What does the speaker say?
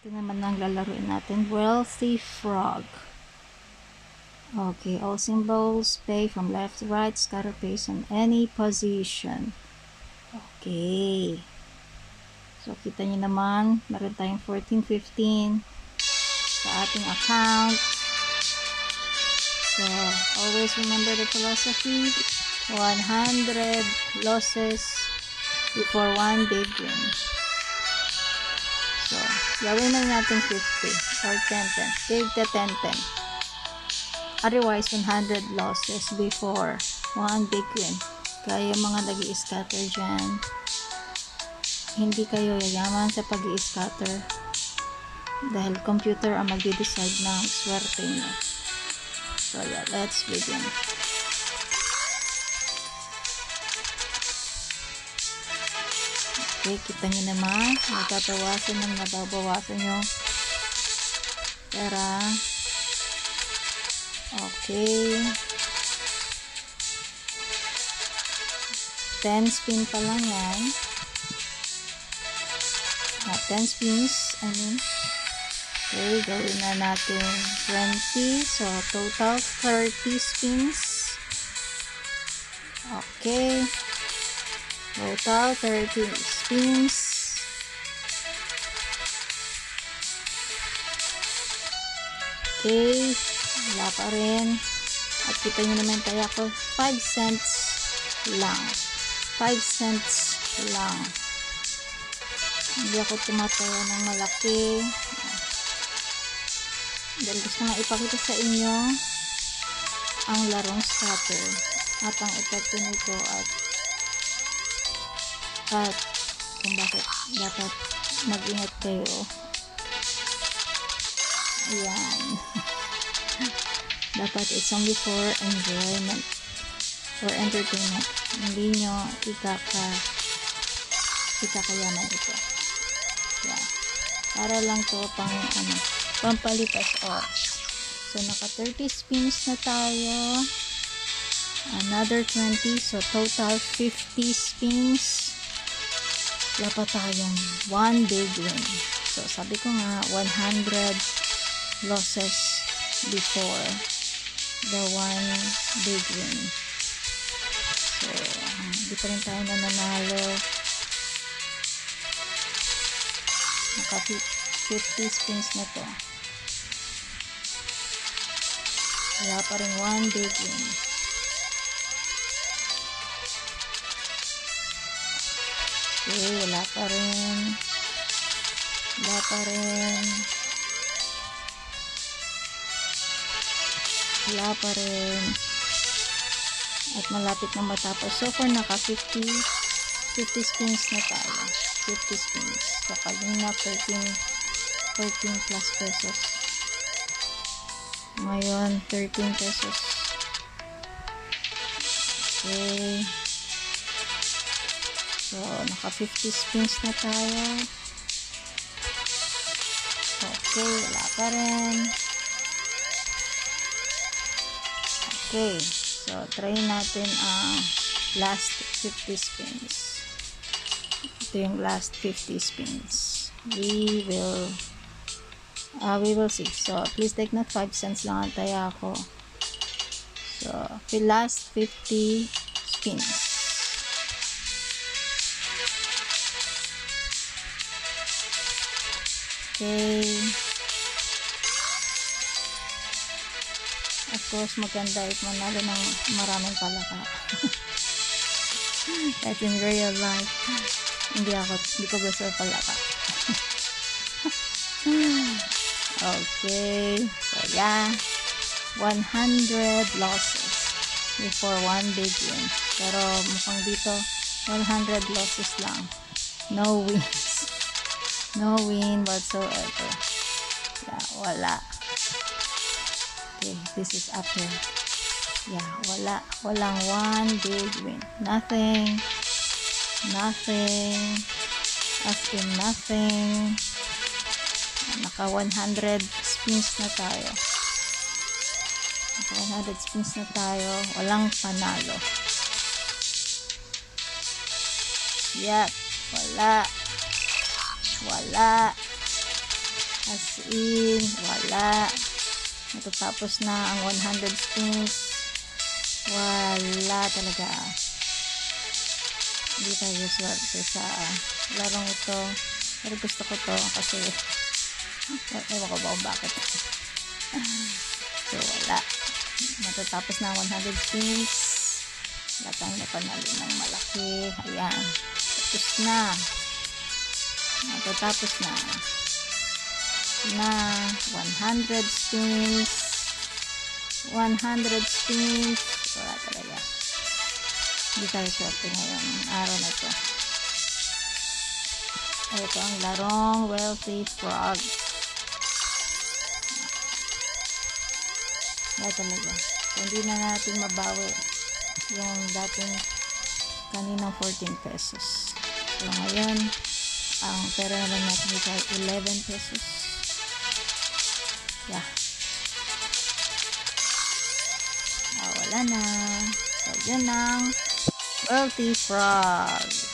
Ito naman ang lalaruin natin. Wealthy Frog. Okay, all symbols pay from left to right, scatter paste on any position. Okay. So, kita nyo naman, meron tayong 14.15 sa ating account. So, always remember the philosophy. 100 losses before one big win. So, gawin na natin 50 or 10-10. Big to 10-10. Otherwise, 100 losses before one big win. Kaya mga nag scatter dyan, hindi kayo yayaman sa pag scatter dahil computer ang magde-decide ng swerte nyo. So yeah, let's begin. Okay, kita nyo naman, natatawasan ng nababawasan yung pera. Okay. 10 spin pa lang yan. Ah, 10 spins, I mean. Okay, gawin na natin 20. So, total 30 spins. Okay. Total 30 spins. Okay. Wala pa rin. At kita nyo naman kaya ko 5 cents lang. 5 cents lang. Hindi ako tumatawa ng malaki. Dahil gusto nga ipakita sa inyo ang larong scatter at ang epekto nito at at kung bakit dapat mag-ingat kayo. Ayan. dapat it's only for enjoyment for entertainment. Hindi nyo ikaka ikakayaman ito. Yeah. Para lang to pang ano, pampalipas oras. So, naka 30 spins na tayo. Another 20. So, total 50 spins. Pa tayong one big win. So, sabi ko nga, 100 losses before the one big win. So, hindi pa rin tayo nananalo. Naka 50 spins na to. Wala pa rin one big win. Okay, wala pa rin. Wala pa rin. Wala pa rin. At malapit na matapos. So far, naka 50 50 spins na tayo. 50 spins. So, kanina 14 14 plus pesos. Ngayon, 13 pesos. Okay. So, naka 50 spins na tayo. Okay, wala pa rin. Okay. So, try natin ang last 50 spins. Ito yung last 50 spins. We will uh, we will see. So, please take note, 5 cents lang ang taya ako. So, the last 50 spins. Okay. Of course, maganda if manalo ng maraming palaka. Kahit in real life, hindi ako, hindi ko gusto palaka. okay. So, yeah. 100 losses before one big win. Pero mukhang dito, 100 losses lang. No wins. No win whatsoever. Yeah, wala. Okay, this is after. Yeah, wala. Walang one big win. Nothing. Nothing. As in nothing. Naka 100 spins na tayo. Naka 100 spins na tayo. Walang panalo. Yep. Wala. Wala. As in, wala. Natatapos na ang 100 spins. Wala talaga. Hindi tayo swerte sa larong ito. Pero gusto ko to kasi ewan ko ba kung bakit. so, wala. Natatapos na ang 100 spins. Wala tayong napanalo ng malaki. Ayan. Tapos na. Natatapos na. Na 100 spins. 100 spins. Wala talaga. Hindi tayo swerte ngayon. Araw na to. Ito ang larong Wealthy Frog. Wala talaga. So, hindi na natin mabawi yung dating kaninang 14 pesos. So, ngayon, ang pera na lang natin ito ay 11 pesos. Yeah. Ah, wala na. So, yun ang Wealthy Frog.